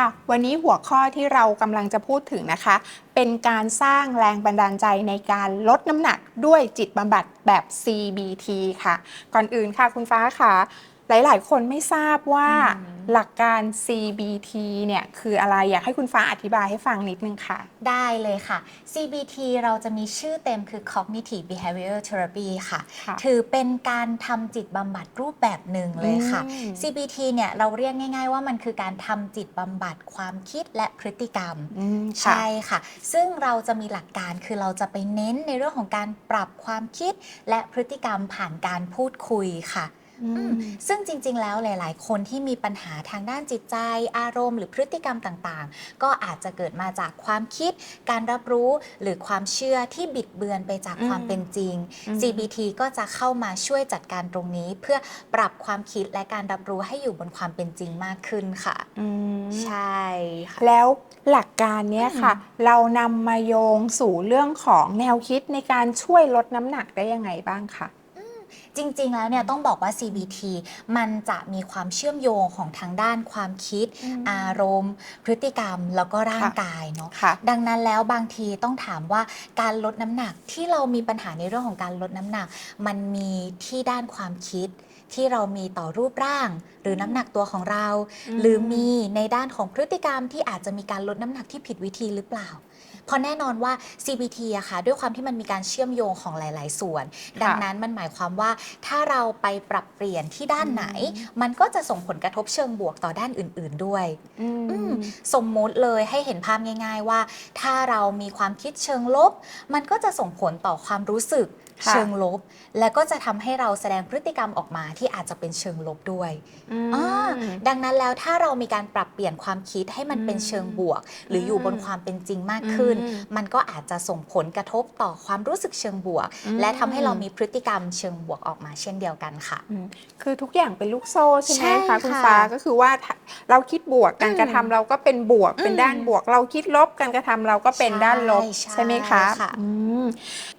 ค่ะ วันนี้หัวข้อที่เรากำลังจะพูดถึงนะคะ เป็นการสร้างแรงบันดาลใจในการลดน้ำหนักด้วยจิตบำบัดแบบ CBT ค่ะ ก่อนอื่นค่ะคุณฟ้าค่ะ หลาย ๆ คนไม่ทราบว่าอืมหลักการ CBT เนี่ยคืออะไรอยากให้คุณฟ้าอธิบายให้ฟังนิดนึงค่ะ ได้เลยค่ะ CBT เราจะมีชื่อเต็มคือ Cognitive Behavioral Therapy ค่ะ ค่ะถือเป็นการทำจิตบำบัดรูปแบบหนึ่งเลยค่ะ อืม CBT เนี่ยเราเรียกง่าย ๆ ว่ามันคือการทำจิตบำบัดความคิดและพฤติกรรม อืมค่ะ ใช่ค่ะ ซึ่งเราจะมีหลักการคือเราจะไปเน้นในเรื่องของการปรับความคิดและพฤติกรรมผ่านการพูดคุยค่ะอืม ซึ่งจริง ๆ แล้วหลาย ๆ คนที่มีปัญหาทางด้านจิตใจ อารมณ์ หรือพฤติกรรมต่าง ๆ ก็อาจจะเกิดมาจากความคิด การรับรู้หรือความเชื่อที่บิดเบือนไปจากอืมความเป็นจริงอืม CBT ก็จะเข้ามาช่วยจัดการตรงนี้ เพื่อปรับความคิดและการรับรู้ให้อยู่บนความเป็นจริงมากขึ้นค่ะอืมใช่ค่ะแล้วหลักการเนี้ยค่ะ เรานำมาโยงสู่เรื่องของแนวคิดในการช่วยลดน้ำหนักได้ยังไงบ้างคะ จริง ๆ แล้วเนี่ยต้องบอกว่า CBT มันจะมีความเชื่อมโยงของทางด้านความคิดอืมอารมณ์ พฤติกรรมแล้วก็ร่างค่ะกายเนาะค่ะดังนั้นแล้วบางทีต้องถามว่าการลดน้ำหนักที่เรามีปัญหาในเรื่องของการลดน้ำหนัก มันมีที่ด้านความคิดที่เรามีต่อรูปร่าง หรือน้ำหนักตัวของเราอืมหรือมีในด้านของพฤติกรรมที่อาจจะมีการลดน้ำหนักที่ผิดวิธีหรือเปล่า เพราะแน่นอนว่า CBT อะค่ะด้วยความที่มันมีการเชื่อมโยงของหลาย ๆ ส่วน ดังนั้นมันหมายความว่าถ้าเราไปปรับเปลี่ยนที่ด้านไหน มันก็จะส่งผลกระทบเชิงบวกต่อด้านอื่น ๆ ด้วยอืมอืมสมมุติเลยให้เห็นภาพง่าย ๆ ว่า ถ้าเรามีความคิดเชิงลบ มันก็จะส่งผลต่อความรู้สึกค่ะ เชิงลบ และก็จะทำให้เราแสดงพฤติกรรมออกมาที่อาจจะเป็นเชิงลบด้วยอืมอ่าดังนั้นแล้วถ้าเรามีการปรับเปลี่ยนความคิดให้มันเป็นอืมเชิงบวก หรืออยู่บนความเป็นจริงมากขึ้นอืมมันก็อาจจะส่งผลกระทบต่อความรู้สึกเชิงบวกอืมและทำให้เรามีพฤติกรรมเชิงบวกออกมาเช่นเดียวกันค่ะอืมคือทุกอย่างเป็นลูกโซ่ใช่ไหมใช่คะคุณค่ะฟ้าก็คือว่าถ้าเราคิดบวกการอืมกระทำเราก็เป็นบวกเป็นอืมด้านบวก เราคิดลบการกระทำเราก็เป็นใช่ด้านลบใช่ใช่ไหมคะค่ะอืม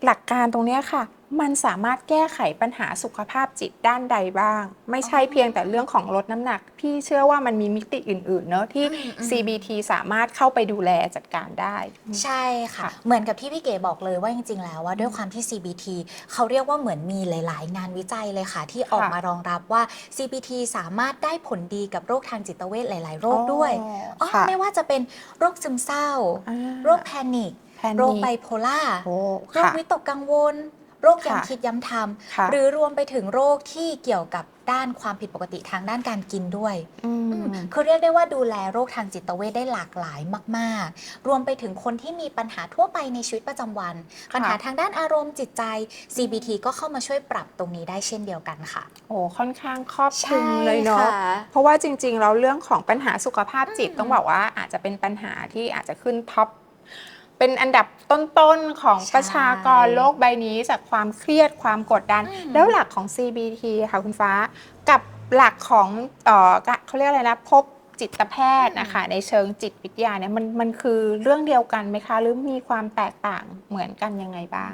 หลักการตรงเนี้ยค่ะมันสามารถแก้ไขปัญหาสุขภาพจิตด้านใดบ้าง ไม่ใช่เพียงแต่เรื่องของลดน้ำหนัก พี่เชื่อว่ามันมีมิติอื่นๆเนอะที่อืมอืม CBT สามารถเข้าไปดูแลจัดการได้ ใช่ค่ะค่ะ เหมือนกับที่พี่เก๋บอกเลยว่าจริง ๆ แล้วว่าด้วยความที่ CBT เขาเรียกว่าเหมือนมีหลาย ๆ งานวิจัยเลยค่ะ ที่ออกค่ะมารองรับว่า CBT สามารถได้ผลดีกับโรคทางจิตเวชหลาย ๆ โรคด้วยอ๋ออ๋อค่ะไม่ว่าจะเป็นโรคซึมเศร้าอ่าโรคแพนิคแพนิคโรคไบโพล่าโอ้โรคค่ะวิตกกังวล โรคค่ะย้ำคิดย้ำทค่ะำหรือรวมไปถึงโรคที่เกี่ยวกับด้านความผิดปกติทางด้านการกินด้วยอืมคือเรียกได้ว่าดูแลโรคทางจิตเวชได้หลากหลายมาก ๆ รวมไปถึงคนที่มีปัญหาทั่วไปในชีวิตประจำวัน ปัญหาทางด้านอารมณ์จิตใจ CBT ก็เข้ามาช่วยปรับตรงนี้ได้เช่นเดียวกันค่ะ โอ้ค่อนข้างครอบคลุมเลยเนาะค่ะเพราะว่าจริงๆแล้วเรื่องของปัญหาสุขภาพจิตอืมต้องบอกว่าอาจจะเป็นปัญหาที่อาจจะขึ้นท็อป เป็นอันดับต้นๆของใช่ประชากรโลกใบนี้จากความเครียดความกดดันอืมแล้วหลักของ CBT ค่ะคุณฟ้า กับหลักของเอ่อกะเขาเรียกอะไรนะพบจิตแพทย์นะคะในเชิงจิตวิทยาเนี่ยมันมันคือเรื่องเดียวกันไหมคะ หรือมีความแตกต่างเหมือนกันยังไงบ้าง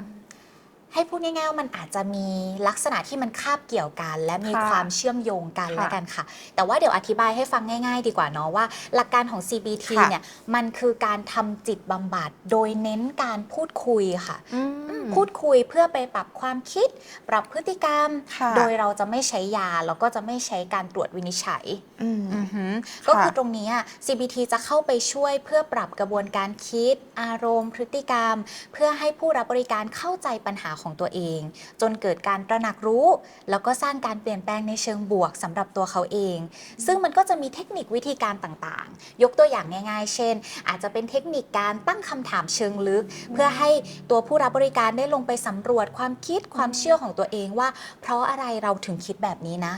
ให้พูดง่ายๆว่ามันอาจจะมีลักษณะที่มันคาบเกี่ยวกัน และมีค่ะความเชื่อมโยงกันค่ะแล้วกันค่ะ แต่ว่าเดี๋ยวอธิบายให้ฟังง่าย ๆ ดีกว่าเนาะว่า หลักการของ CBT ค่ะเนี่ยมันคือการทำจิตบำบัดโดยเน้นการพูดคุยค่ะอืมพูดคุยเพื่อไปปรับความคิด ปรับพฤติกรรม ค่ะ โดยเราจะไม่ใช้ยาแล้วก็จะไม่ใช้การตรวจวินิจฉัย อืม อือหือก็คือตรงนี้อะ CBT จะเข้าไปช่วยเพื่อปรับกระบวนการคิด อารมณ์ พฤติกรรม เพื่อให้ผู้รับบริการเข้าใจปัญหาของตัวเอง จนเกิดการตระหนักรู้ แล้วก็สร้างการเปลี่ยนแปลงในเชิงบวกสำหรับตัวเขาเอง ซึ่งมันก็จะมีเทคนิควิธีการต่างๆ ยกตัวอย่างง่าย ๆ เช่น อาจจะเป็นเทคนิคการตั้งคำถามเชิงลึก เพื่อให้ตัวผู้รับบริการได้ลงไปสำรวจความคิดความเชื่อของตัวเองว่า เพราะอะไรเราถึงคิดแบบนี้นะ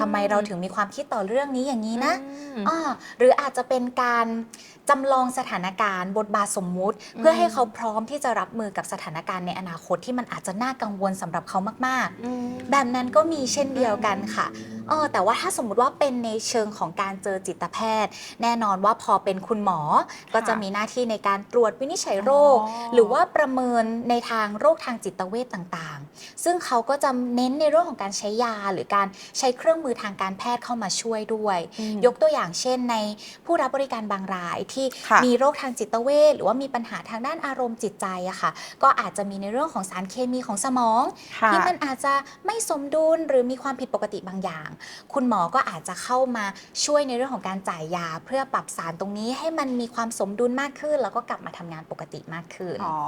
ทำไมเราถึงมีความคิดต่อเรื่องนี้อย่างนี้นะอืมอ่าหรืออาจจะเป็นการจำลองสถานการณ์ บทบาทสมมุติ เพื่อให้เขาพร้อมที่จะรับมือกับสถานการณ์ในอนาคตที่มันอาจจะน่ากังวลสำหรับเขามากอืมๆแบบนั้นก็มีเช่นเดียวกันค่ะเออแต่ว่าถ้าสมมุติว่าเป็นในเชิงของการเจอจิตแพทย์ แน่นอนว่าพอเป็นคุณหมอ ก็จะมีหน้าที่ในการตรวจวินิจฉัยโรคอ๋อหรือว่าประเมินในทางโรคทางจิตเวชต่างๆ ซึ่งเขาก็จะเน้นในเรื่องของการใช้ยาหรือการใช้เครื่องรื่องมือทางการแพทย์เข้ามาช่วยด้วยอืมยกตัวอย่างเช่นในผู้รับบริการบางรายที่ค่ะมีโรคทางจิตเวชหรือว่ามีปัญหาทางด้านอารมณ์จิตใจอะค่ะ ก็อาจจะมีในเรื่องของสารเคมีของสมองค่ะที่มันอาจจะไม่สมดุลหรือมีความผิดปกติบางอย่าง คุณหมอก็อาจจะเข้ามาช่วยในเรื่องของการจ่ายยา เพื่อปรับสารตรงนี้ให้มันมีความสมดุลมากขึ้น แล้วก็กลับมาทำงานปกติมากขึ้นอ๋อ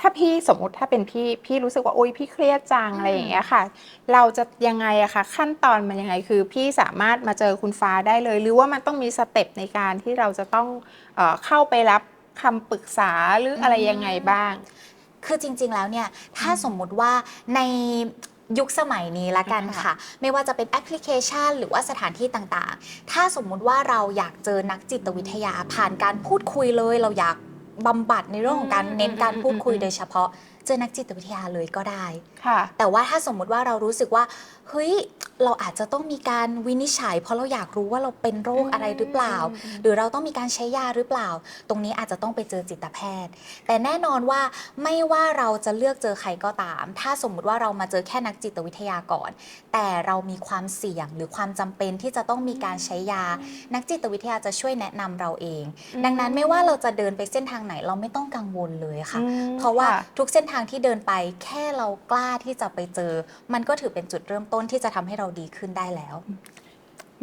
ถ้าพี่สมมุติถ้าเป็นพี่พี่รู้สึกว่าโอ๊ยพี่เครียดจังอืมอะไรอย่างเงี้ยค่ะ เราจะยังไงอะคะขั้นตอนมันยังไงคือพี่สามารถมาเจอคุณฟ้าได้เลย หรือว่ามันต้องมีสเต็ปในการที่เราจะต้องเออเข้าไปรับคำปรึกษาหรืออะไรยังไงบ้าง คือจริง ๆ แล้วเนี่ย ถ้าสมมุติว่าในยุคสมัยนี้ละกันค่ะค่ะ ไม่ว่าจะเป็นแอปพลิเคชัน หรือว่าสถานที่ต่างๆ ถ้าสมมุติว่าเราอยากเจอนักจิตวิทยาผ่านการพูดคุยเลย เราอยากบำบัดในเรื่องของการเน้นการพูดคุยโดยเฉพาะ เจอนักจิตวิทยาเลยก็ได้ค่ะ แต่ว่าถ้าสมมุติว่าเรารู้สึกว่าเฮ้ยเราอาจจะต้องมีการวินิจฉัย เพราะเราอยากรู้ว่าเราเป็นโรคอะไรหรือเปล่าอืมอืมหรือเราต้องมีการใช้ยาหรือเปล่า ตรงนี้อาจจะต้องไปเจอจิตแพทย์ แต่แน่นอนว่าไม่ว่าเราจะเลือกเจอใครก็ตาม ถ้าสมมุติว่าเรามาเจอแค่นักจิตวิทยาก่อน แต่เรามีความเสี่ยงหรือความจำเป็นที่จะต้องมีการใช้ยา นักจิตวิทยาจะช่วยแนะนำเราเอง ดังนั้นไม่ว่าเราจะเดินไปเส้นทางไหนเราไม่ต้องกังวลเลยค่ะอืมเพราะว่าค่ทุกเส้นทางที่เดินไปแค่เรากล้าที่จะไปเจอ มันก็ถือเป็นจุดเริ่มต้นที่จะทำให้เราดีขึ้นได้แล้ว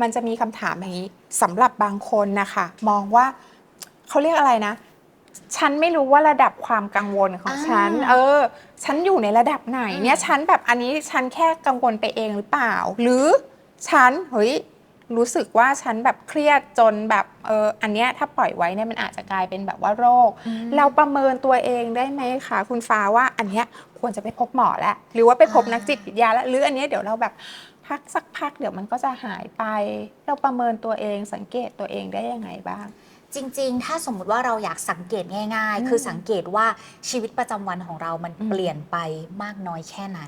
มันจะมีคำถามอย่างนี้สำหรับบางคนนะคะมองว่าเขาเรียกอะไรนะ ฉันไม่รู้ว่าระดับความกังวลของอ่าฉัน เออ ฉันอยู่ในระดับไหน เนี่ยอืมฉันแบบอันนี้ฉันแค่กังวลไปเองหรือเปล่า หรือฉันเฮ้ยรู้สึกว่าฉันแบบเครียดจนแบบเอออันเนี้ยถ้าปล่อยไว้เนี่ยมันอาจจะกลายเป็นแบบว่าโรค เราประเมินตัวเองได้ไหมคะคุณฟ้าว่าอันเนี้ย ควรจะไปพบหมอแล้วหรือว่าไปพบอ่านันักจิตวิทยาแล้วหรืออันเนี้ยเดี๋ยวเราแบบพักสักพักเดี๋ยวมันก็จะหายไป เราประเมินตัวเองสังเกตตัวเองได้ยังไงบ้าง จริง ๆ ถ้าสมมุติว่าเราอยากสังเกตง่ายอืมๆคือสังเกตว่าชีวิตประจำวันของเรามันอืมเปลี่ยนไปมากน้อยแค่ไหน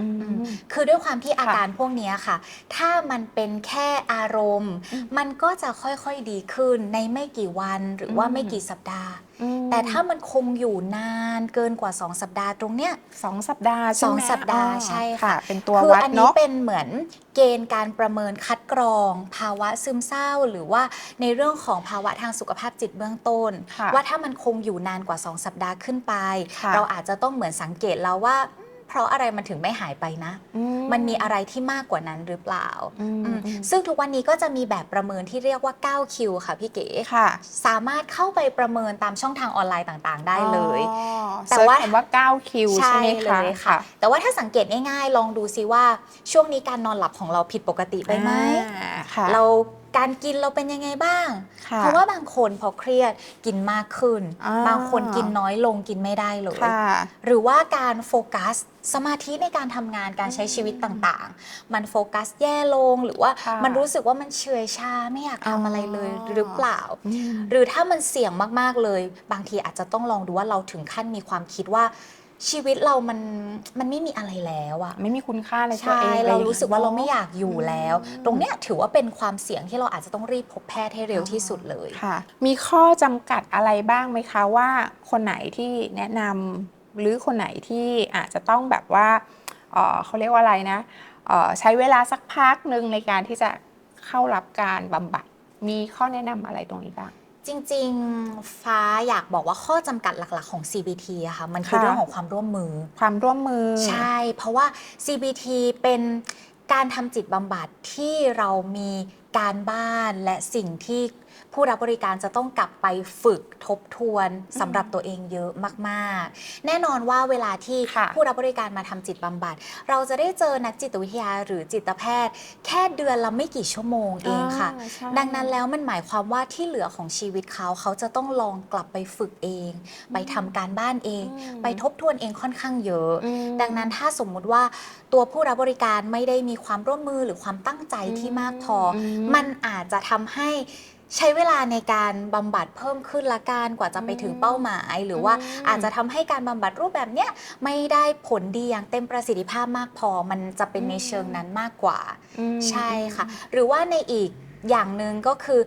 อืมคือด้วยความที่อาค่ะการพวกเนี้ยค่ะ ถ้ามันเป็นแค่อารมณ์อืมมันก็จะค่อยๆดีขึ้นในไม่กี่วันหรือว่าอืมไม่กี่สัปดาห์อืม แต่ถ้ามันคงอยู่นานเกินกว่า 2 สัปดาห์ตรงเนี้ยสองสัปดาห์ใช่ไหมสองสัปดาห์อ๋อใช่ค่ะ เป็นตัวคือวัดอันนี้เนาะเป็นเหมือนเกณฑ์การประเมินคัดกรอง ภาวะซึมเศร้า หรือว่าในเรื่องของภาวะทางสุขภาพจิตเบื้องต้นค่ะว่าถ้ามันคงอยู่นานกว่า 2 สัปดาห์ขึ้นไปค่ะเราอาจจะต้องเหมือนสังเกตแล้วว่าอืม เพราะอะไรมันถึงไม่หายไปนะอืมันมีอะไรที่มากกว่านั้นหรือเปล่าอืมอืมอืมซึ่งทุกวันนี้ก็จะมีแบบประเมินที่เรียกว่า 9 คิวค่ะพี่เก๋ค่ะสามารถเข้าไปประเมินตามช่องทางออนไลน์ต่างๆ ได้เลยอ๋อแต่เซิร์ชว่าคำว่า9คิวใช่ไหมเลคะยค่ะ แต่ว่าถ้าสังเกตง่ายๆ ลองดูซิว่าช่วงนี้การนอนหลับของเราผิดปกติไปไหมอ่าค่ะเรา การกินเราเป็นยังไงบ้างค่เพราะว่าบางคนพอเครียดกินมากขึ้นอ่าบางคนกินน้อยลงกินไม่ได้เลยค่ะหรือว่าการโฟกัสสมาธิในการทำงานการใช้ชีวิตต่างๆ มันโฟกัสแย่ลงหรือว่าค่ะมันรู้สึกว่ามันเฉอยชาไม่อยากทำอะไรเลยอ๋อหรือเปล่าอืมหรือถ้ามันเสี่ยงมากๆเลย บางทีอาจจะต้องลองดูว่าเราถึงขั้นมีความคิดว่า ชีวิตเรามันมันไม่มีอะไรแล้วอะไม่มีคุณค่าในตัวใช่เองเราลยรู้สึกว่าเราไม่อยากอยู่แล้วอืมตรงเนี้ยถือว่าเป็นความเสี่ยงที่เราอาจจะต้องรีบพบแพทย์ให้เร็วที่สุดเลยค่ะ มีข้อจำกัดอะไรบ้างไหมคะว่าคนไหนที่แนะนำหรือคนไหนที่อาจจะต้องแบบว่าเอ่อเขาเรียกว่าอะไรนะเอ่อใช้เวลาสักพักหนึ่งในการที่จะเข้ารับการบำบัดมีข้อแนะนำอะไรตรงนี้บ้าง จริงๆ ฟ้าอยากบอกว่าข้อจำกัดหลักๆของ CBT อะค่ะมันคือค่ะ เรื่องของความร่วมมือ ความร่วมมือ ใช่ เพราะว่า CBT เป็นการทำจิตบำบัดที่เรามีการบ้านและสิ่งที่ ผู้รับบริการจะต้องกลับไปฝึกทบทวนสำหรับตัวเองเยอะมากๆ แน่นอนว่าเวลาที่ค่ะผู้รับบริการมาทำจิตบำบัด เราจะได้เจอนักจิตวิทยาหรือจิตแพทย์ แค่เดือนละไม่กี่ชั่วโมงเองค่ะาใช่ดังนั้นแล้วมันหมายความว่าที่เหลือของชีวิตเขาเขาจะต้องลองกลับไปฝึกเอง ไปทำการบ้านเองอืมไปทบทวนเองค่อนข้างเยอะอืมดังนั้นถ้าสมมุติว่าตัวผู้รับบริการไม่ได้มีความร่วมมือหรือความตั้งใจที่มากพออมมันอาจจะทำให้ ใช้เวลาในการบำบัดเพิ่มขึ้นละกันกว่าจะไปถึงเป้าหมาย หรือว่าอืมอาจจะทำให้การบำบัดรูปแบบเนี้ยไม่ได้ผลดีอย่างเต็มประสิทธิภาพมากพอ มันจะเป็นในเชิงนั้นมากกว่า อืม ใช่ค่ะ หรือว่าในอีกอย่างหนึ่งก็คือ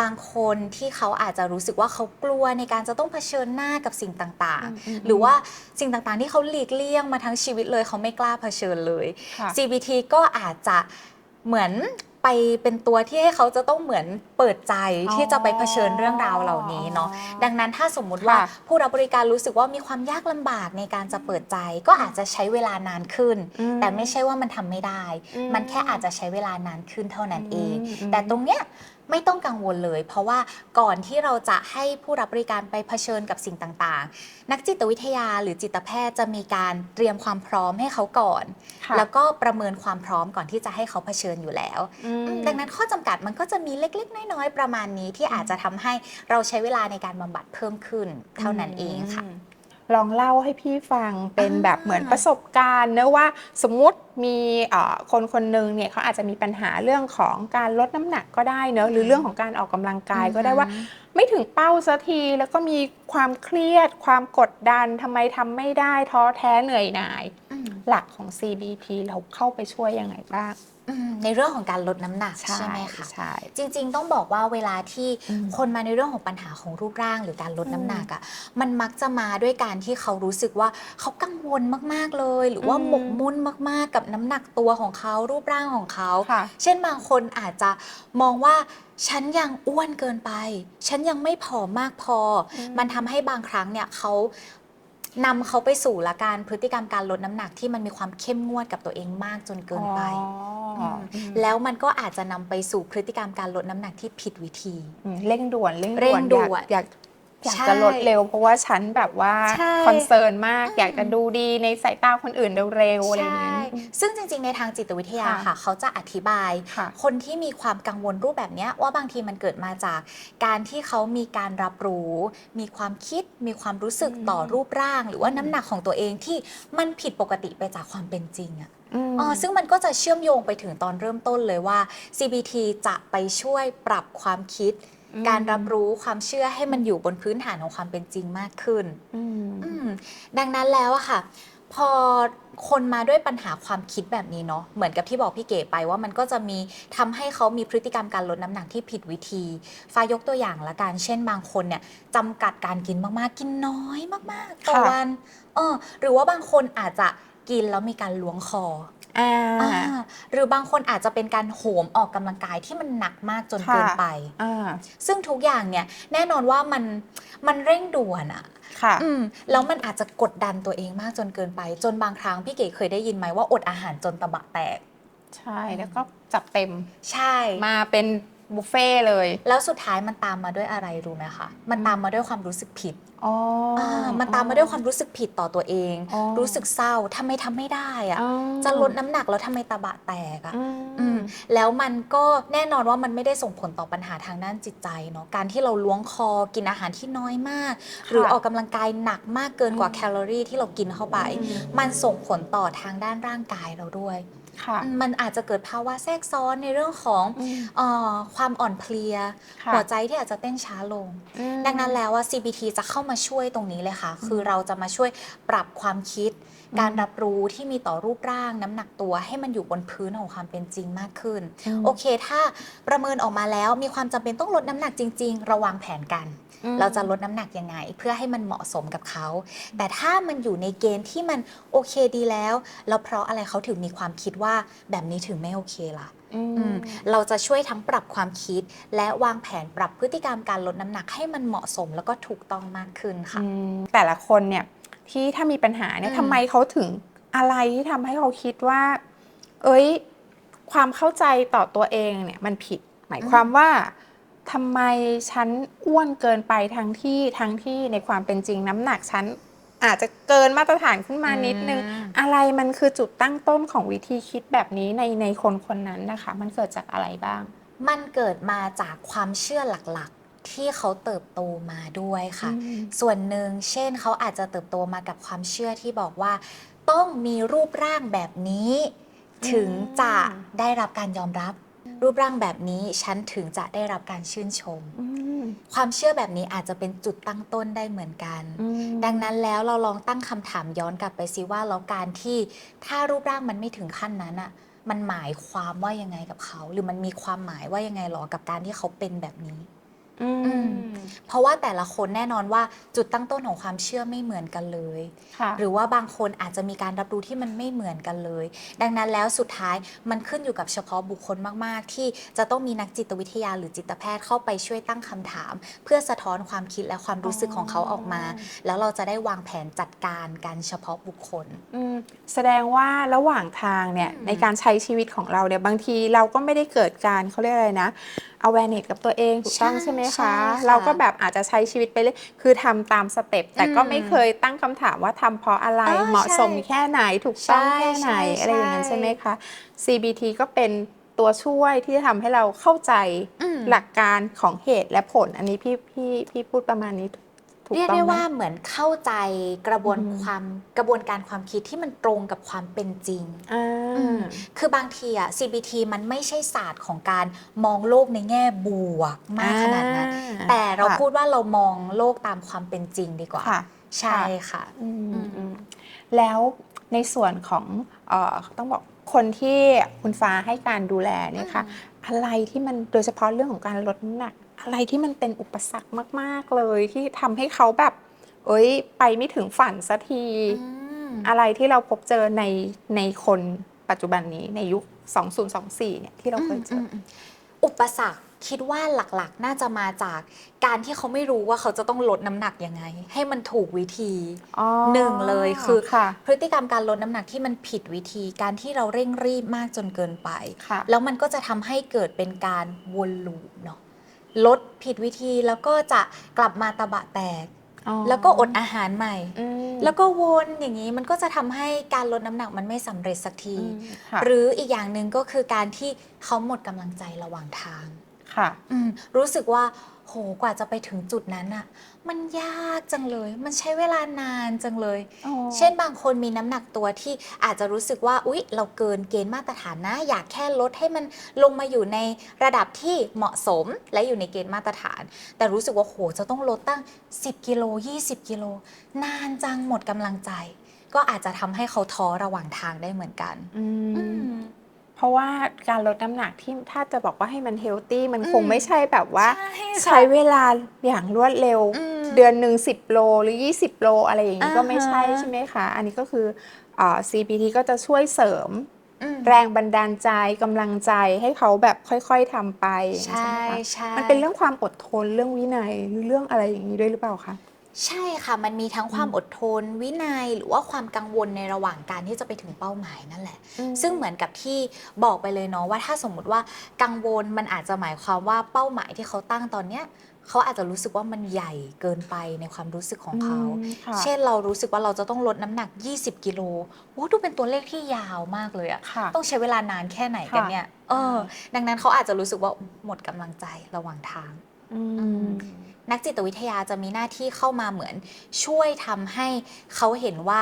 บางคนที่เขาอาจจะรู้สึกว่าเขากลัวในการจะต้องเผชิญหน้ากับสิ่งต่างอืมๆหรือว่าสิ่งต่างๆที่เขาหลีกเลี่ยงมาทั้งชีวิตเลยเขาไม่กล้าเผชิญเลย ค่ะ CBT ก็อาจจะเหมือน ไปเป็นตัวที่ให้เขาจะต้องเหมือนเปิดใจอ๋อที่จะไปเผชิญเรื่องราวเหล่านี้เนาะดังนั้นถ้าสมมุติว่าค่ะผู้รับบริการรู้สึกว่ามีความยากลำบากในการจะเปิดใจ ก็อาจจะใช้เวลานานขึ้นอืมแต่ไม่ใช่ว่ามันทำไม่ได้อืมมันแค่อาจจะใช้เวลานานขึ้นเท่านั้นเองอืมแต่ตรงเนี้ย ไม่ต้องกังวลเลย เพราะว่าก่อนที่เราจะให้ผู้รับบริการไปเผชิญกับสิ่งต่างๆ นักจิตวิทยาหรือจิตแพทย์จะมีการเตรียมความพร้อมให้เขาก่อนค่ะแล้วก็ประเมินความพร้อมก่อนที่จะให้เขาเผชิญอยู่แล้วอืมดังนั้นข้อจำกัดมันก็จะมีเล็กๆ น้อยๆ ประมาณนี้ที่อาจจะทำให้เราใช้เวลาในการบำบัดเพิ่มขึ้น เท่านั้นเองค่ะม ลองเล่าให้พี่ฟังเป็นอ่าแบบเหมือนประสบการณ์เนะว่าสมมุติมีเอ่อคนคนหนึ่งเนี่ยเขาอาจจะมีปัญหาเรื่องของการลดน้ำหนักก็ได้เนอะหรือเรื่องของการออกกำลังกายก็ได้ว่า ไม่ถึงเป้าสักทีแล้วก็มีความเครียด ความกดดันทำไมทำไม่ได้ท้อแท้เหนื่อยหน่ายอืมหลักของ CBT เราเข้าไปช่วยยังไงบ้าง อืมในเรื่องของการลดน้ำหนักใช่ไหมคะ ใช่ จริงๆ ต้องบอกว่าเวลาที่อืมคนมาในเรื่องของปัญหาของรูปร่างหรือการลดอืมน้ำหนักอะ่ะมันมักจะมาด้วยการที่เขารู้สึกว่าเขากังวลมากๆเลย หรือว่าอืม หมกมุ่นมากๆ กับน้ำหนักตัวของเขารูปร่างของเขา ค่ะ เช่นบางคนอาจจะมองว่าฉันยังอ้วนเกินไป ฉันยังไม่ผอมมากพออมมันทำให้บางครั้งเนี่ยเขา นำเขาไปสู่ละการพฤติกรรมการลดน้ำหนักที่มันมีความเข้มงวดกับตัวเองมากจนเกินไปอ๋อมอืมแล้วมันก็อาจจะนำไปสู่พฤติกรรมการลดน้ำหนักที่ผิดวิธีอืมเร่งด่วนเร่งเร่ด่วนงด่วนอยาก อยากอยากใช่จะลดเร็ว เพราะว่าฉันแบบว่าใช่คอนเซิร์นมากอืมอยากจะดูดีในสายตาคนอื่นเร็วๆอะไรอย่างใช่นี้ซึ่งจริงๆ ในทางจิตวิทยาค่ะค่ะเขาจะอธิบายค่ะคนที่มีความกังวลรูปแบบเนี้ยว่าบางทีมันเกิดมาจาก การที่เขามีการรับรู้ มีความคิดมีความรู้สึกอืมต่อรูปร่าง หรือว่าน้ำหนักของตัวเองที่มันผิดปกติไปจากความเป็นจริงอะมอ๋อซึ่งมันก็จะเชื่อมโยงไปถึงตอนเริ่มต้นเลยว่า CBT จะไปช่วยปรับความคิดอืม การรับรู้ความเชื่อให้มันอยู่บนพื้นฐานของความเป็นจริงมากขึ้นอืมอืมดังนั้นแล้วอะค่ะ พอคนมาด้วยปัญหาความคิดแบบนี้เนาะเหมือนกับที่บอกพี่เก๋ไปว่ามันก็จะมีทำให้เขามีพฤติกรรมการลดน้ำหนักที่ผิดวิธีฟ้ายกตัวอย่างละกันเช่นบางคนเนี่ยจำกัดการกินมากๆ กินน้อยมากๆต่อค่ะวันเออหรือว่าบางคนอาจจะกินแล้วมีการล้วงคอ อ่าอ่าหรือบางคนอาจจะเป็นการโหมออกกำลังกายที่มันหนักมากจนค่ะเกินไป อ่าซึ่งทุกอย่างเนี่ยแน่นอนว่ามันมันเร่งด่วนอะค่ะ อืมแล้วมันอาจจะกดดันตัวเองมากจนเกินไป จนบางครั้งพี่เก๋เคยได้ยินไหมว่าอดอาหารจนตะบะแตก ใช่แล้วก็จับเต็มใช่ มาเป็นบุฟเฟ่ต์เลย แล้วสุดท้ายมันตามมาด้วยอะไรรู้ไหมคะ มันตามมาด้วยความรู้สึกผิด อ๋ออามันตามมาด้วยความรู้สึกผิดต่อตัวเอง อ๋อรู้สึกเศร้าทำไมทำไม่ได้อะ อ๋อจะลดน้ำหนักแล้วทำไมตะบะแตกอะ อือืมมแล้วมันก็แน่นอนว่ามันไม่ได้ส่งผลต่อปัญหาทางด้านจิตใจเนาะการที่เราล้วงคอกินอาหารที่น้อยมาก หรือออกกำลังกายหนักมากเกินกว่าอืม แคลอรี่ที่เรากินเข้าไป อืม มันส่งผลต่อทางด้านร่างกายเราด้วย ค่ะอืมมันอาจจะเกิดภาวะแทรกซ้อนในเรื่องของอืมเออความอ่อนเพลียค่ะหัวใจที่อาจจะเต้นช้าลงอืมดังนั้นแล้วว่า CBT จะเข้ามาช่วยตรงนี้เลยค่ะ คือเราจะมาช่วยปรับความคิดอืม การรับรู้ที่มีต่อรูปร่างน้ำหนักตัวให้มันอยู่บนพื้นของความเป็นจริงมากขึ้นมโอเค ถ้าประเมินออกมาแล้วมีความจำเป็นต้องลดน้ำหนักจริงๆเราวางแผนกันอืมเราจะลดน้ำหนักยังไง เพื่อให้มันเหมาะสมกับเขา แต่ถ้ามันอยู่ในเกณฑ์ที่มันโอเคดีแล้ว แล้วเพราะอะไรเขาถึงมีความคิดว่าแบบนี้ถึงไม่โอเคล่ะอืมอืมเราจะช่วยทั้งปรับความคิด และวางแผนปรับพฤติกรรมการลดน้ำหนักให้มันเหมาะสมแล้วก็ถูกต้องมากขึ้นค่ะอืมแต่ละคนเนี่ย ที่ถ้ามีปัญหาเนี่ยอืมทำไมเขาถึงอะไรที่ทำให้เขาคิดว่า เอ้ย ความเข้าใจต่อตัวเองเนี่ยมันผิด หมายความว่าทำไมฉันอ้วนเกินไปทั้งที่ทั้งที่ในความเป็นจริงน้ำหนักฉันอาจจะเกินมาตรฐานขึ้นมานิดนึงอืมอะไรมันคือจุดตั้งต้นของวิธีคิดแบบนี้ในในคนคนนั้นนะคะ มันเกิดจากอะไรบ้าง มันเกิดมาจากความเชื่อหลักๆ ที่เขาเติบโตมาด้วยค่ะอืมส่วนหนึ่งเช่นเขาอาจจะเติบโตมากับความเชื่อที่บอกว่า ต้องมีรูปร่างแบบนี้ ถึงจะได้รับการยอมรับ รูปร่างแบบนี้ฉันถึงจะได้รับการชื่นชมอืมความเชื่อแบบนี้อาจจะเป็นจุดตั้งต้นได้เหมือนกันอืมดังนั้นแล้วเราลองตั้งคำถามย้อนกลับไปซิว่าแล้วการที่ถ้ารูปร่างมันไม่ถึงขั้นนั้นอะมันหมายความว่ายังไงกับเขา หรือมันมีความหมายว่ายังไงหรอกับการที่เขาเป็นแบบนี้ อืม อืม เพราะว่าแต่ละคนแน่นอนว่าจุดตั้งต้นของความเชื่อไม่เหมือนกันเลย ค่ะ หรือว่าบางคนอาจจะมีการรับรู้ที่มันไม่เหมือนกันเลย ดังนั้นแล้วสุดท้ายมันขึ้นอยู่กับเฉพาะบุคคลมาก ๆ ที่จะต้องมีนักจิตวิทยาหรือจิตแพทย์เข้าไปช่วยตั้งคำถาม เพื่อสะท้อนความคิดและความรู้สึกของเขาออกมา แล้วเราจะได้วางแผนจัดการกันเฉพาะบุคคล อืมแสดงว่าระหว่างทางเนี่ยอืม ในการใช้ชีวิตของเราเนี่ยบางทีเราก็ไม่ได้เกิดการเขาเรียกอะไรนะ awareness กับตัวเองถูกต้องใช่ใช่ไหมใช่คะค่ะเราก็แบบอาจจะใช้ชีวิตไปเลยคือทำตามสเต็ปแต่ก็อืมไม่เคยตั้งคำถามว่าทำเพราะอะไรเออเหมาะสมใช่แค่ไหนถูกต้องใช่แค่ไหนใช่อะไรอย่างนั้นใช่ใช่ไหมคะ CBT ก็เป็นตัวช่วยที่จะทำให้เราเข้าใจอืมหลักการของเหตุและผล อันนี้พี่พี่พี่พูดประมาณนี้ถูก เรียกต้องได้ไหมว่าเหมือนเข้าใจกระบวนอืมความกระบวนการความคิดที่มันตรงกับความเป็นจริงอ่าอืมคือบางทีอะ CBT มันไม่ใช่ศาสตร์ของการมองโลกในแง่บวกมากขนาดนั้นอ่าแต่เราค่ะพูดว่าเรามองโลกตามความเป็นจริงดีกว่าค่ะใช่ค่ะอืมอืมอืมแล้วในส่วนของเอ่อต้องบอกคนที่คุณฟ้าให้การดูแลเนี่ยค่ะอะไรที่มันโดยเฉพาะเรื่องของการลดน้ำหนัก อะไรที่มันเป็นอุปสรรคมาก ๆ เลยที่ทำให้เขาแบบ เอ้ย ไปไม่ถึงฝันสักทีอืมอะไรที่เราพบเจอในในคนปัจจุบันนี้ในยุค 2024 เนี่ยที่เราเคยเจออมอุปสรรคคิดว่าหลักๆ น่าจะมาจากการที่เขาไม่รู้ว่าเขาจะต้องลดน้ำหนักยังไง ให้มันถูกวิธีอ๋อหนึ่งเลยคือค่ะพฤติกรรมการลดน้ำหนักที่มันผิดวิธี การที่เราเร่งรีบมากจนเกินไปค่ะแล้วมันก็จะทำให้เกิดเป็นการวนลูปเนาะ ลดผิดวิธีแล้วก็จะกลับมาตะบะแตกอ๋อแล้วก็อดอาหารใหม่อืมแล้วก็วนอย่างนี้มันก็จะทำให้การลดน้ำหนักมันไม่สำเร็จสักทีอืมค่ะหรืออีกอย่างหนึ่งก็คือการที่เขาหมดกำลังใจระหว่างทางค่ะอืมรู้สึกว่า โหกว่าจะไปถึงจุดนั้นอะมันยากจังเลย มันใช้เวลานานจังเลยเช่นบางคนมีน้ำหนักตัวที่อาจจะรู้สึกว่า อุ๊ย เราเกินเกณฑ์มาตรฐานนะ อยากแค่ลดให้มันลงมาอยู่ในระดับที่เหมาะสมและอยู่ในเกณฑ์มาตรฐาน แต่รู้สึกว่าโหจะต้องลดตั้ง 10 กิโล 20 กิโล นานจังหมดกำลังใจ ก็อาจจะทำให้เขาท้อระหว่างทางได้เหมือนกัน อืมอืม เพราะว่าการลดน้ำหนักที่ถ้าจะบอกว่าให้มันเฮลตี้มันอืมคงไม่ใช่แบบว่าใช่ค่ะใช้เวลาอย่างรวดเร็วอืมเดือนหนึ่ง10โลหรือ 20 โลอะไรอย่างนี้ก็ไม่ใช่อ่าฮะใช่ไหมคะ อันนี้ก็คือเอ่อ CPT ก็จะช่วยเสริมอืมแรงบันดาลใจกำลังใจให้เขาแบบค่อยๆทำไปใช่ไหมคะใช่มันเป็นเรื่องความอดทนเรื่องวินัยหรือเรื่องอะไรอย่างนี้ด้วยหรือเปล่าคะ ใช่ค่ะ มันมีทั้งความอดทน วินัยหรือว่าความกังวลในระหว่างการที่จะไปถึงเป้าหมายนั่นแหละ ซึ่งเหมือนกับที่บอกไปเลยเนาะว่าถ้าสมมุติว่ากังวลมันอาจจะหมายความว่าเป้าหมายที่เขาตั้งตอนเนี้ยเขาอาจจะรู้สึกว่ามันใหญ่เกินไปในความรู้สึกของเขาอืมค่ะเช่นเรารู้สึกว่าเราจะต้องลดน้ำหนัก 20 กิโลโอ้ดูเป็นตัวเลขที่ยาวมากเลยอะค่ะต้องใช้เวลานานแค่ไหนกันเนี่ย เออ ดังนั้นเขาอาจจะรู้สึกว่าหมดกำลังใจระหว่างทางอืม นักจิตวิทยาจะมีหน้าที่เข้ามาเหมือนช่วยทำให้เขาเห็นว่า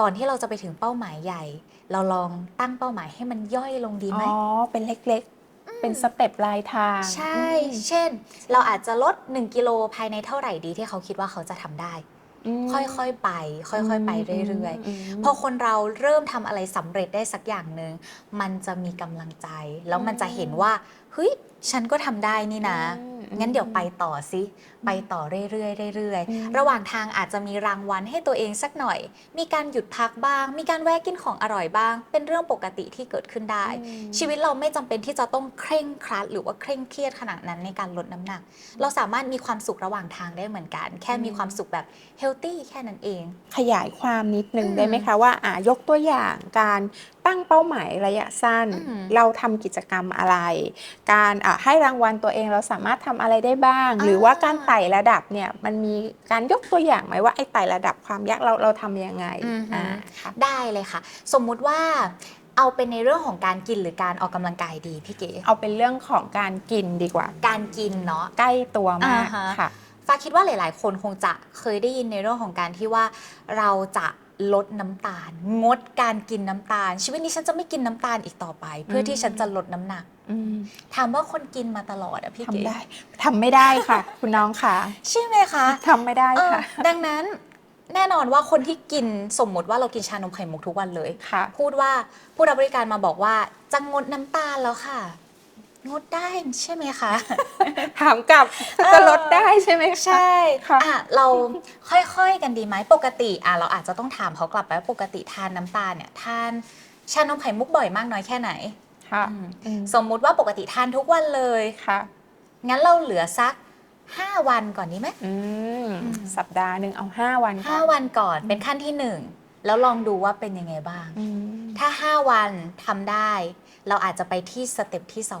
ก่อนที่เราจะไปถึงเป้าหมายใหญ่ เราลองตั้งเป้าหมายให้มันย่อยลงดีไหมอ๋อเป็นเล็กๆ เป็นสเต็ปลายทาง ใช่อืมเช่น เราอาจจะลด 1 กิโลภายในเท่าไหร่ดีที่เขาคิดว่าเขาจะทำได้มค่อยๆไป ค่อยๆ ไปเรื่อยมๆพอคนเราเริ่มทำอะไรสำเร็จได้สักอย่างหนึ่งมันจะมีกำลังใจ แล้วมันจะเห็นว่าเฮ้ยฉันก็ทำได้นี่นะอืม งั้นเดี๋ยวไปต่อสิไปต่อเรื่อยๆเรื่อยอืมๆระหว่างทางอาจจะมีรางวัลให้ตัวเองสักหน่อย มีการหยุดพักบ้าง มีการแวะกินของอร่อยบ้าง เป็นเรื่องปกติที่เกิดขึ้นได้อืมชีวิตเราไม่จำเป็นที่จะต้องเคร่งครัด หรือว่าเคร่งเครียดขนาดนั้นในการลดน้ำหนัก เราสามารถมีความสุขระหว่างทางได้เหมือนกัน แค่มีความสุขแบบเฮลตี้แค่นั้นเอง ขยายความนิดนึงอืมได้ไหมคะว่าอ่ายกตัวอย่างการ ตั้งเป้าหมายระยะสั้นอืมเราทำกิจกรรมอะไร การอะให้รางวัลตัวเองเราสามารถทำอะไรได้บ้างอ่าหรือว่าการไต่ระดับเนี่ยมันมีการยกตัวอย่างไหมว่าไอ้ไต่ระดับความยากเราเราทำยังไงอือฮึอ่าค่ะได้เลยค่ะ สมมุติว่าเอาเป็นในเรื่องของการกินหรือการออกกำลังกายดีพี่เก๋เอาเป็นเรื่องของการกินดีกว่า การกินเนาะใกล้ตัวมากอ่าฮะค่ะฟ้าคิดว่าหลาย ๆ คนคงจะเคยได้ยินในเรื่องของการที่ว่าเราจะ ลดน้ำตาล งดการกินน้ำตาล ชีวิตนี้ฉันจะไม่กินน้ำตาลอีกต่อไป เพื่อที่ฉันจะลดน้ำหนัก อืมถามว่าคนกินมาตลอดอะพี่เก๋ทำได้ทำไม่ได้ค่ะ คุณน้องค่ะใช่ไหมคะ ทำไม่ได้เออค่ะดังนั้นแน่นอนว่าคนที่กินสมมติว่าเรากินชานมไข่มุกทุกวันเลย ค่ะ พูดว่าผู้รับบริการมาบอกว่าจะงดน้ำตาลแล้วค่ะ งดได้ใช่ไหมคะ ถามกลับเออจะลดได้ใช่ไหมคะ ใช่ค่ะอะเราค่อยๆกันดีไหมปกติอะเราอาจจะต้องถามเขากลับไปว่าปกติทานน้ำตาลเนี่ยทานชานมไข่มุกบ่อยมากน้อยแค่ไหนค่ะอืมอืมสมมุติว่าปกติทานทุกวันเลยค่ะ งั้นเราเหลือสัก5วันก่อนดีไหมอืมอืมสัปดาห์หนึ่งเอาห้าวันก่ห้าอนวันก่อนเป็นขั้นที่1แล้วลองดูว่าเป็นยังไงบ้างอืมถ้า5วันทำได้ เราอาจจะไปที่สเต็ปที่2ม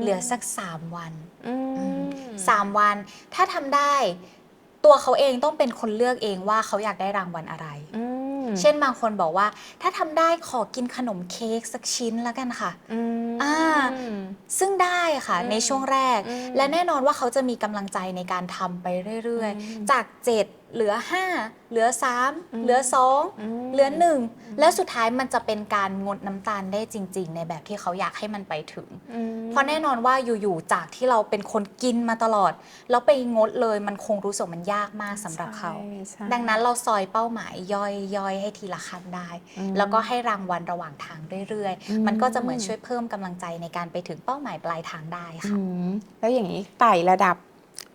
เหลือสัก 3 วันอืม3วัน ถ้าทำได้ ตัวเขาเองต้องเป็นคนเลือกเองว่าเขาอยากได้รางวัลอะไรอืมเช่นบางคนบอกว่า ถ้าทำได้ขอกินขนมเค้กสักชิ้นแล้วกันค่ะอืมอ่าซึ่งได้ค่ะอืมในช่วงแรกอืมและแน่นอนว่าเขาจะมีกำลังใจในการทำไปเรื่อยอืมๆจาก 7 เหลือ 5 เหลือ3อืมเหลือม2เหลือ 1 และสุดท้ายมันจะเป็นการงดน้ำตาลได้จริง ๆ ในแบบที่เขาอยากให้มันไปถึงอืมเพราะแน่นอนว่าอยู่ๆจากที่เราเป็นคนกินมาตลอด แล้วไปงดเลยมันคงรู้สึกมันยากมากสำหรับเขาใช่ใช่ดังนั้นเราซอยเป้าหมายย่อยย่อยให้ทีละขั้นได้อืมแล้วก็ให้รางวัลระหว่างทางเรื่อยอืมๆมันก็จะเหมือนช่วยเพิ่มกำลังใจในการไปถึงเป้าหมายปลายทางได้อืค่ะมแล้วอย่างนี้ไต่ระดับ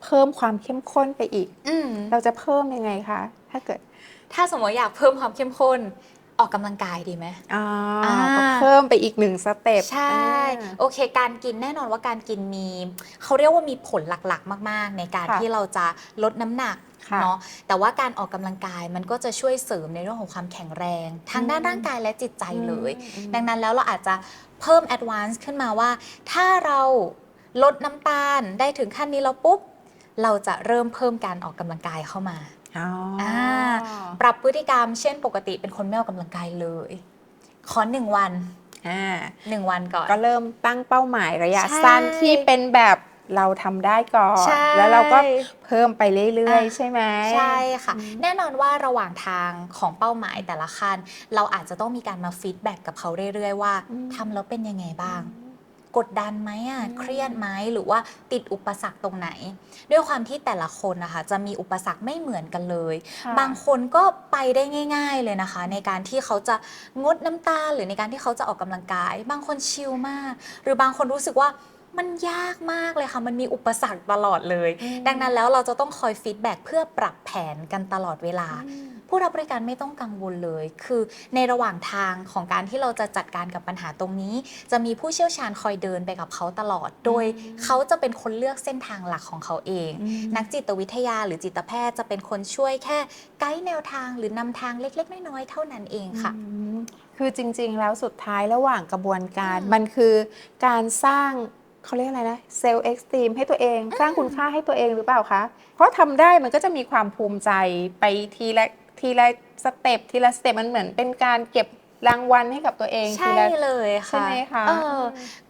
เพิ่มความเข้มข้นไปอีก อืมเราจะเพิ่มยังไงคะ ถ้าเกิดถ้าสมมติอยากเพิ่มความเข้มข้นออกกำลังกายดีไหม อ่าอ่า ก็เพิ่มไปอีกหนึ่งสเต็ปใช่ อ่า โอเค การกินแน่นอนว่าการกินมีเขาเรียกว่ามีผลหลักๆ มาก ๆ ในการค่ะที่เราจะลดน้ำหนักค่ะเนาะแต่ว่าการออกกำลังกายมันก็จะช่วยเสริมในเรื่องของความแข็งแรง ทางด้านอืม ร่างกายและจิตใจเลย อืม ดังนั้นแล้วเราอาจจะเพิ่ม advance ขึ้นมาว่า ถ้าเราลดน้ำตาลได้ถึงขั้นนี้แล้วปุ๊บ เราจะเริ่มเพิ่มการออกกำลังกายเข้ามาอ๋อออ่าปรับพฤติกรรม เช่นปกติเป็นคนไม่ออกกำลังกายเลยขอหนึ่งวันอ่าหนึ่งวันก่อน ก็เริ่มตั้งเป้าหมายระยะใช่สั้นที่เป็นแบบเราทำได้ก่อนใช่แล้วเราก็เพิ่มไปเรื่อยอะๆใช่ไหมใช่ค่ะอืมแน่นอนว่าระหว่างทางของเป้าหมายแต่ละขั้นเราอาจจะต้องมีการมาฟีดแบ็กกับเขาเรื่อยๆ ว่าอืมทำแล้วเป็นยังไงบ้าง กดดันไหมอะอืมเครียดไหมหรือว่าติดอุปสรรคตรงไหน ด้วยความที่แต่ละคนนะคะจะมีอุปสรรคไม่เหมือนกันเลยค่ะบางคนก็ไปได้ง่าย ๆเลยนะคะ ในการที่เขาจะงดน้ำตาลหรือในการที่เขาจะออกกำลังกาย บางคนชิลมาก หรือบางคนรู้สึกว่ามันยากมากเลยค่ะ มันมีอุปสรรคตลอดเลยอืมดังนั้นแล้วเราจะต้องคอยฟีดแบ็กเพื่อปรับแผนกันตลอดเวลาอืม ผู้รับบริการไม่ต้องกังวลเลย คือในระหว่างทางของการที่เราจะจัดการกับปัญหาตรงนี้ จะมีผู้เชี่ยวชาญคอยเดินไปกับเขาตลอด โดยเขาจะเป็นคนเลือกเส้นทางหลักของเขาเองอืมนักจิตวิทยาหรือจิตแพทย์จะเป็นคนช่วยแค่ไกด์แนวทางหรือนำทางเล็ก ๆ น้อยๆเท่านั้นเองค่ะอืมคือจริง ๆ แล้วสุดท้ายระหว่างกระบวนการอืมมันคือการสร้างเขาเรียกอะไรนะเซลล์เอ็กซ์ตรีมให้ตัวเอง สร้างคุณค่าให้ตัวเองหรือเปล่าคะ เพราะทำได้มันก็จะมีความภูมิใจไปทีละ ทีละสเต็ปทีละสเต็ปมันเหมือนเป็นการเก็บรางวัลให้กับตัวเองใช่ทีละ เลยค่ะใช่ไหมคะเออ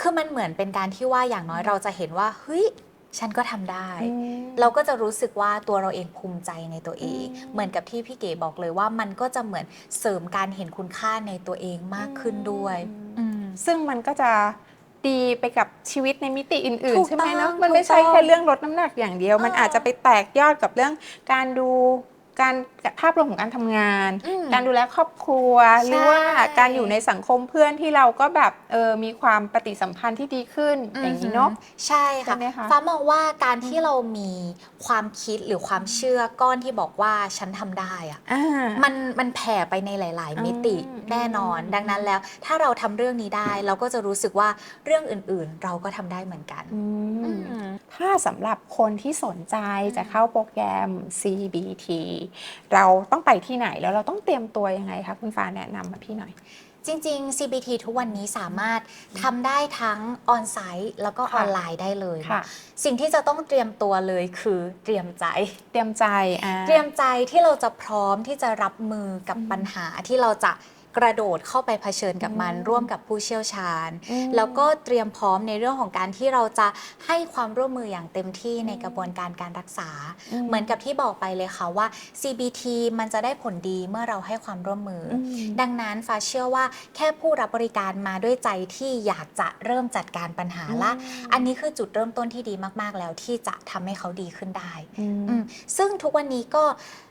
คือมันเหมือนเป็นการที่ว่าอย่างน้อยเราจะเห็นว่าเฮ้ยฉันก็ทำได้อืมเราก็จะรู้สึกว่าตัวเราเองภูมิใจในตัวเอง อืมเหมือนกับที่พี่เก๋บอกเลยว่ามันก็จะเหมือนเสริมการเห็นคุณค่าในตัวเองมากขึ้นด้วยอืม อืม ซึ่งมันก็จะดีไปกับชีวิตในมิติอื่นถูๆกใช่ไหมต้องเนาะมันไม่ถูกใช่ต้องแค่เรื่องลดน้ำหนักอย่างเดียว มันเออออาจจะไปแตกยอดกับเรื่องการดู การภาพรวมของการทำงาน อืม การดูแลครอบครัวใช่หรือว่าการอยู่ในสังคมเพื่อนที่เราก็แบบเออมีความปฏิสัมพันธ์ที่ดีขึ้นอย่างนี้เนาะ ใช่ค่ะใช่ไหมคะฟ้ามองว่าการที่เรามีความคิดหรือความเชื่อก้อนที่บอกว่าฉันทำได้อะอ่า มันมันแผ่ไปในหลาย ๆ มิติอืม แน่นอนอืมดังนั้นแล้ว ถ้าเราทำเรื่องนี้ได้ เราก็จะรู้สึกว่าเรื่องอื่นๆ เราก็ทำได้เหมือนกันอืม อืม ถ้าสำหรับคนที่สนใจจะเข้าโปรแกรม CBT เราต้องไปที่ไหนแล้วเราต้องเตรียมตัวยังไงคะคุณฟ้าแนะนำมาพี่หน่อย จริง ๆ CBT ทุกวันนี้สามารถทำได้ทั้งออนไซต์แล้วก็อค่ะอนไลน์ได้เลย ค่ะ สิ่งที่จะต้องเตรียมตัวเลยคือเตรียมใจ เตรียมใจอ่า เตรียมใจที่เราจะพร้อมที่จะรับมือกับอืมปัญหาที่เราจะ กระโดดเข้าไปเผชิญกับมันอืมร่วมกับผู้เชี่ยวชาญอืมแล้วก็เตรียมพร้อมในเรื่องของการที่เราจะให้ความร่วมมืออย่างเต็มที่ในอืมกระบวนการการรักษาอืมเหมือนกับที่บอกไปเลยค่ะว่า CBT มันจะได้ผลดีเมื่อเราให้ความร่วมมือออืมดังนั้นฟ้าเชื่อว่าแค่ผู้รับบริการมาด้วยใจที่อยากจะเริ่มจัดการปัญหาละ อันนี้คือจุดเริ่มต้นที่ดีมาก ๆ แล้วที่จะทำให้เขาดีขึ้นได้อืมอืมซึ่งทุกวันนี้ก็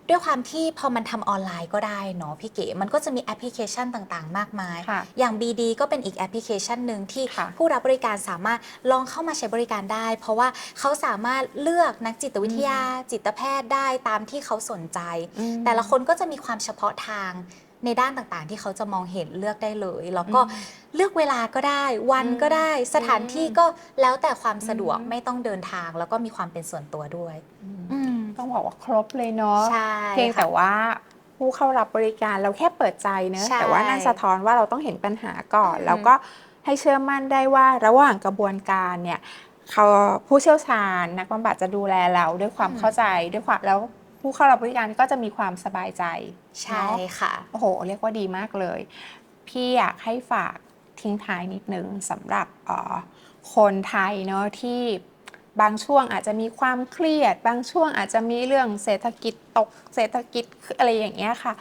ด้วยความที่พอมันทำออนไลน์ก็ได้เนาะพี่เก๋มันก็จะมีแอปพลิเคชันต่างๆ มากมาย ค่ะอย่าง BD ก็เป็นอีกแอปพลิเคชันหนึ่งที่ค่ะ ผู้รับบริการสามารถลองเข้ามาใช้บริการได้ เพราะว่าเขาสามารถเลือกนักจิตวิทยาจิตแพทย์ได้ตามที่เขาสนใจ อืม แต่ละคนก็จะมีความเฉพาะทางในด้านต่างๆ ที่เขาจะมองเห็นเลือกได้เลย แล้วก็อืมเลือกเวลาก็ได้ วันก็ได้ สถานที่ก็แล้วแต่ความสะดวกอืม ไม่ต้องเดินทาง แล้วก็มีความเป็นส่วนตัวด้วยอืม ต้องบอกว่าครบเลยเนาะใช่ เพียงแต่ค่ะว่าผู้เข้ารับบริการเราแค่เปิดใจเนอะใช่แต่ว่านั่นสะท้อนว่าเราต้องเห็นปัญหาก่อน อืม แล้วก็ให้เชื่อมั่นได้ว่าระหว่างกระบวนการเนี่ยเขาผู้เชี่ยวชาญนักบำบัดจะดูแลเราด้วยความเข้าใจด้วยความแล้วผู้เข้ารับบริการก็จะมีความสบายใจ ใช่เนาะค่ะ โอ้โห เรียกว่าดีมากเลย พี่อยากให้ฝากทิ้งท้ายนิดนึงสำหรับเอ่อคนไทยเนาะที่ บางช่วงอาจจะมีความเครียด บางช่วงอาจจะมีเรื่องเศรษฐกิจตกเศรษฐกิจอะไรอย่างเงี้ยค่ะ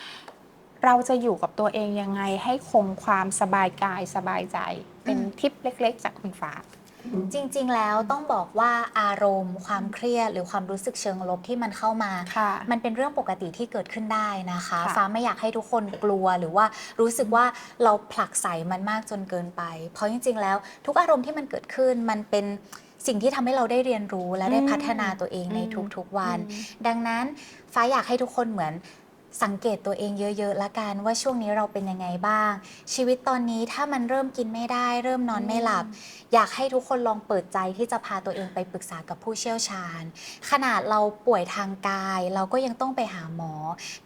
เราจะอยู่กับตัวเองยังไงให้คงความสบายกายสบายใจ เป็นอืมทิปเล็ก ๆ จากคุณฟ้าจริงๆ แล้วต้องบอกว่าอารมณ์ความเครียดหรือความรู้สึกเชิงลบที่มันเข้ามาค่ะมันเป็นเรื่องปกติที่เกิดขึ้นได้นะคะค่ะฟ้าไม่อยากให้ทุกคนกลัวหรือว่ารู้สึกว่าเราผลักใสมันมากจนเกินไป เพราะจริงๆ แล้วทุกอารมณ์ที่มันเกิดขึ้นมันเป็น สิ่งที่ทำให้เราได้เรียนรู้และได้อืมพัฒนาตัวเองในอืมทุกๆวันอืมดังนั้นฟ้าอยากให้ทุกคนเหมือน สังเกตตัวเองเยอะๆละกันว่าช่วงนี้เราเป็นยังไงบ้าง ชีวิตตอนนี้ถ้ามันเริ่มกินไม่ได้ เริ่มนอนไม่หลับ อยากให้ทุกคนลองเปิดใจที่จะพาตัวเองไปปรึกษากับผู้เชี่ยวชาญ ขนาดเราป่วยทางกาย เราก็ยังต้องไปหาหมอ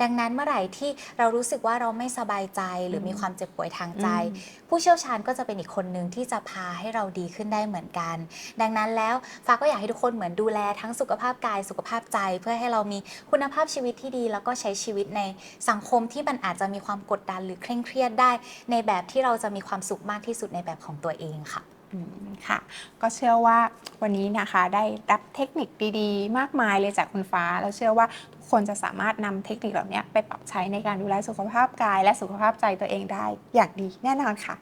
ดังนั้นเมื่อไหร่ที่เรารู้สึกว่าเราไม่สบายใจหรือมีความเจ็บป่วยทางใจอืมผู้เชี่ยวชาญก็จะเป็นอีกคนหนึ่งที่จะพาให้เราดีขึ้นได้เหมือนกัน ดังนั้นแล้วฟ้าก็อยากให้ทุกคนเหมือนดูแลทั้งสุขภาพกายสุขภาพใจ เพื่อให้เรามีคุณภาพชีวิตที่ดี แล้วก็ใช้ชีวิตในสังคมที่มันอาจจะมีความกดดันหรือเคร่งเครียดได้ ในแบบที่เราจะมีความสุขมากที่สุดในแบบของตัวเองค่ะอืมค่ะ ก็เชื่อว่าวันนี้นะคะได้รับเทคนิคดีๆ มากมายเลยจากคุณฟ้า แล้วเชื่อว่าทุกคนจะสามารถนำเทคนิคเหล่านี้ไปปรับใช้ในการดูแลสุขภาพกาย และสุขภาพใจตัวเองได้อย่างดีแน่นอนค่ะ